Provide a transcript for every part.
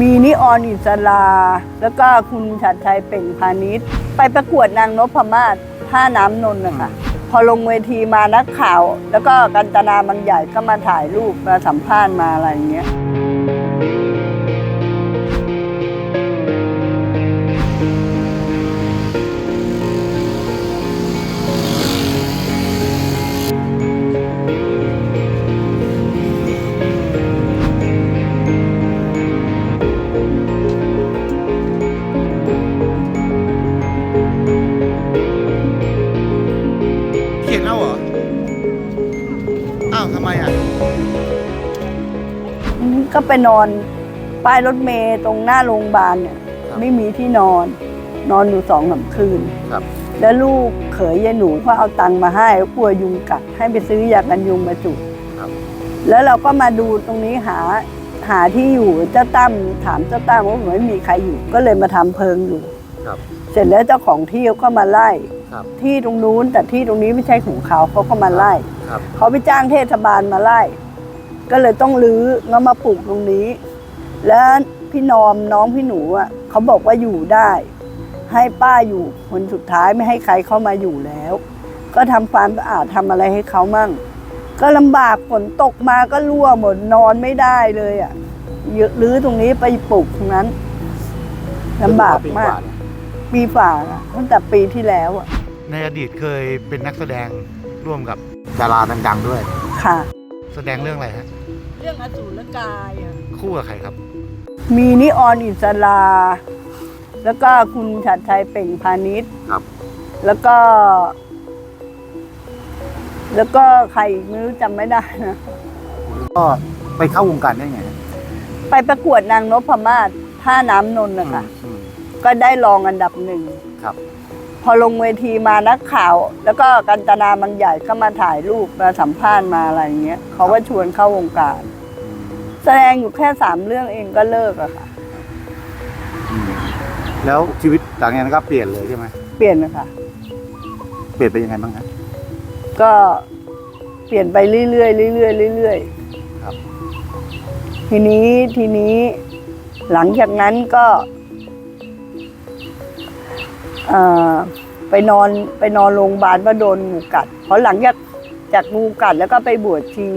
มีนิออนอิสลา แล้วก็คุณชัดชัยเป่งพาณิชย์ ไปประกวดนางนพมาศท่าน้ำนนท์นะคะ พอลงเวทีมานักข่าว แล้วก็กันตนาบางใหญ่ก็มาถ่ายรูปมาสัมภาษณ์มาอะไรอย่างเงี้ย อ้าวทำไมอะ ก็ไปนอนป้ายรถเมย์ตรงหน้าโรงพยาบาลเนี่ย ครับไม่มีที่นอน นอนอยู่สองสามคืนครับ แล้วลูกเขยยายหนูก็เอาตังค์มาให้กลัวยุงกัดให้ไปซื้อยากันยุงมาจุดครับ แล้วเราก็มาดูตรงนี้หาหาที่อยู่เจ้าตั้มถามเจ้าตั้มว่าไม่มีใครอยู่ ก็เลยมาทำเพิงอยู่ ครับ เสร็จแล้วเจ้าของที่เขาก็มาไล่ ครับ ที่ตรงนู้นแต่ที่ตรงนี้ไม่ใช่ของเขาเขาก็มาไล่ครับ เขาไปจ้างเทศบาลมาไล่ ก็เลยต้องรื้อแล้วมาปลูกตรงนี้ แล้วพี่นอมน้องพี่หนูอะเขาบอกว่าอยู่ได้ ให้ป้าอยู่คนสุดท้ายไม่ให้ใครเข้ามาอยู่แล้ว ก็ทำความสะอาดทำอะไรให้เขามั่ง ก็ลำบากฝนตกมาก็รั่วหมดนอนไม่ได้เลยอะเยอะรื้อตรงนี้ไปปลูกตรงนั้นลำบากมาก ปีฝ่าอะตั้งแต่ปีที่แล้วอะ ในอดีตเคยเป็นนักแสดงร่วมกับดาราดังๆด้วย ค่ะ แสดงเรื่องอะไรฮะเรื่องอสูรกายอะคู่กับใครครับ มีนิออนอิสราแล้วก็คุณชัดชัยเป่งพาณิชย์ครับ แล้วก็ แล้วก็ใครอีกไม่รู้จำไม่ได้นะ ก็ไปเข้าวงการได้ไงไปประกวดนางนพมาศท่าน้ำนนท์นะคะ อืมก็ได้รองอันดับหนึ่ง ครับ พอลงเวทีมานักข่าว แล้วก็กันตนาบางใหญ่ก็มาถ่ายรูปมาสัมภาษณ์มาอะไรอย่างเงี้ยเขาก็ชวนเข้าวงการ แสดงอยู่แค่สามเรื่องเองก็เลิกอะค่ะอืมแล้วชีวิตหลังจากนั้นก็เปลี่ยนเลยใช่ไหมเปลี่ยนนะคะ เปลี่ยนไปยังไงบ้างฮะก็เปลี่ยนไปเรื่อยๆเรื่อยๆเรื่อยครับๆทีนี้ทีนี้ หลังจากนั้นก็เอ่อ ไปนอนไปนอนโรงพยาบาลว่าโดนงูกัดเพราะหลังจากจากงูกัดแล้วก็ไปบวชชี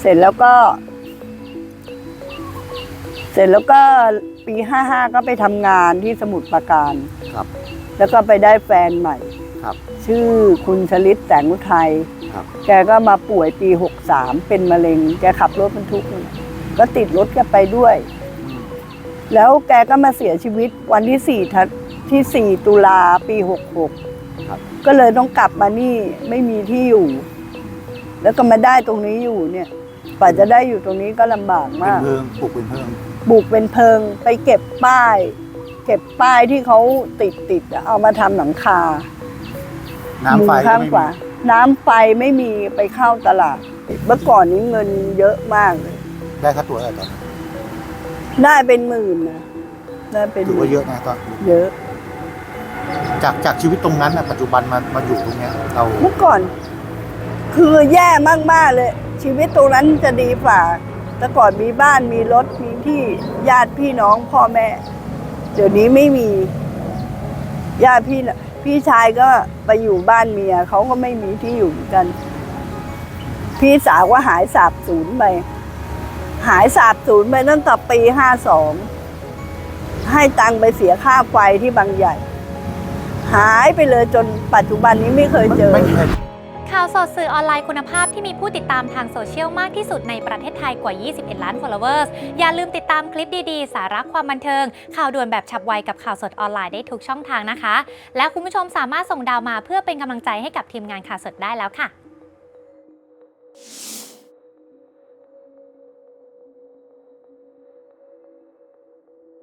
เสร็จแล้วก็ เสร็จแล้วก็ปีห้าห้าก็ไปทำงานที่สมุทรปราการ ครับ แล้วก็ไปได้แฟนใหม่ ครับ ชื่อคุณชลิตแสงอุทัยครับ แกก็มาป่วยปี63เป็นมะเร็ง แกขับรถบรรทุกนั่นน่ะก็ติดรถแกไปด้วยอืมแล้วแกก็มาเสียชีวิตวันที่4ทั ที่ 4 ตุลาปี66ครับก็เลยต้องกลับมานี่ไม่มีที่อยู่ แล้วก็มาได้ตรงนี้อยู่เนี่ยกว่าจะได้อยู่ตรงนี้ก็ลำบากเป็นมาก เพิงปลูกเป็นเพิงบุกเป็นเพิงไปเก็บป้าย เก็บป้ายที่เขาติดติดๆอะเอามาทำหลังคาน้ำไฟมุงก็ข้างไม่กว่ามีน้ำไฟไม่มีไปเข้าตลาด เมื่อก่อนนี้เงินเยอะมากเลยได้ค่าตัวอะไรตอนนั้นได้เป็นหมื่นนะได้เป็นถือว่าเยอะนะตอนเยอะ จากจากชีวิตตรงนั้นนะปัจจุบันมามาอยู่ตรงเนี้ยเราเมื่อก่อน คือแย่มากๆเลย ชีวิตตรงนั้นจะดีกว่าแต่ก่อนมีบ้านมีรถมีที่ญาติพี่น้องพ่อแม่ เดี๋ยวนี้ไม่มีญาติพี่นะพี่ชายก็ไปอยู่บ้านเมียเขาก็ไม่มีที่อยู่กัน พี่สาวก็หายสาบสูญไปหายสาบสูญไปตั้งแต่ปีห้าสองให้ตังไปเสียค่าไฟที่บางใหญ่ หายไปเลยจนปัจจุบันนี้ไม่เคยเจอ ไม่มีใครข่าวสดสื่อออนไลน์คุณภาพที่มีผู้ติดตามทางโซเชียลมากที่สุดในประเทศไทยกว่า 21 ล้าน followers อย่าลืมติดตามคลิปดีๆ สาระความบันเทิง ข่าวด่วนแบบฉับไวกับข่าวสดออนไลน์ได้ทุกช่องทางนะคะ และคุณผู้ชมสามารถส่งดาวมาเพื่อเป็นกำลังใจให้กับทีมงานข่าวสดได้แล้วค่ะ